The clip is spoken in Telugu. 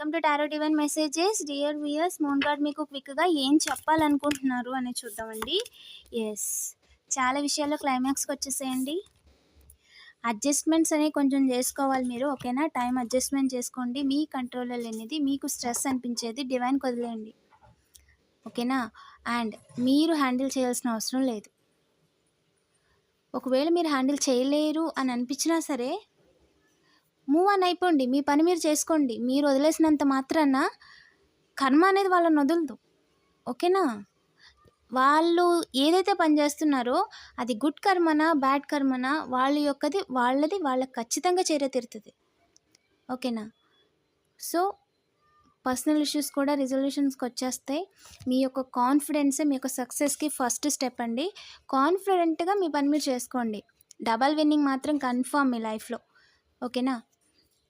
Welcome to tarot divine messages. Dear viewers మోన్ గార్డ్ మీకు క్విక్గా ఏం చెప్పాలనుకుంటున్నారు అని చూద్దామండి. ఎస్ చాలా విషయాల్లో క్లైమాక్స్కి వచ్చేసేయండి. అడ్జస్ట్మెంట్స్ అనేవి కొంచెం చేసుకోవాలి మీరు ఓకేనా? టైం అడ్జస్ట్మెంట్ చేసుకోండి. మీ కంట్రోల్లో లేనిది మీకు స్ట్రెస్ అనిపించేది డివైన్ వదిలేయండి. ఓకేనా? అండ్ మీరు హ్యాండిల్ చేయాల్సిన అవసరం లేదు. ఒకవేళ మీరు హ్యాండిల్ చేయలేరు అని అనిపించినా సరే మూవ్ ఆన్ అయిపోండి మీ పని మీరు చేసుకోండి. మీరు వదిలేసినంత మాత్రాన కర్మ అనేది వాళ్ళని వదలదు. ఓకేనా? వాళ్ళు ఏదైతే పని చేస్తున్నారో అది గుడ్ కర్మనా బ్యాడ్ కర్మనా వాళ్ళ యొక్కది వాళ్ళది వాళ్ళకి ఖచ్చితంగా చేరే తీరుతుంది. ఓకేనా? సో పర్సనల్ ఇష్యూస్ కూడా రిజల్యూషన్స్కి వచ్చేస్తాయి. మీ యొక్క కాన్ఫిడెన్సే మీ యొక్క సక్సెస్కి ఫస్ట్ స్టెప్ అండి. కాన్ఫిడెంట్గా మీ పని మీరు చేసుకోండి. డబల్ విన్నింగ్ మాత్రం కన్ఫర్మ్ మీ లైఫ్లో. ఓకేనా?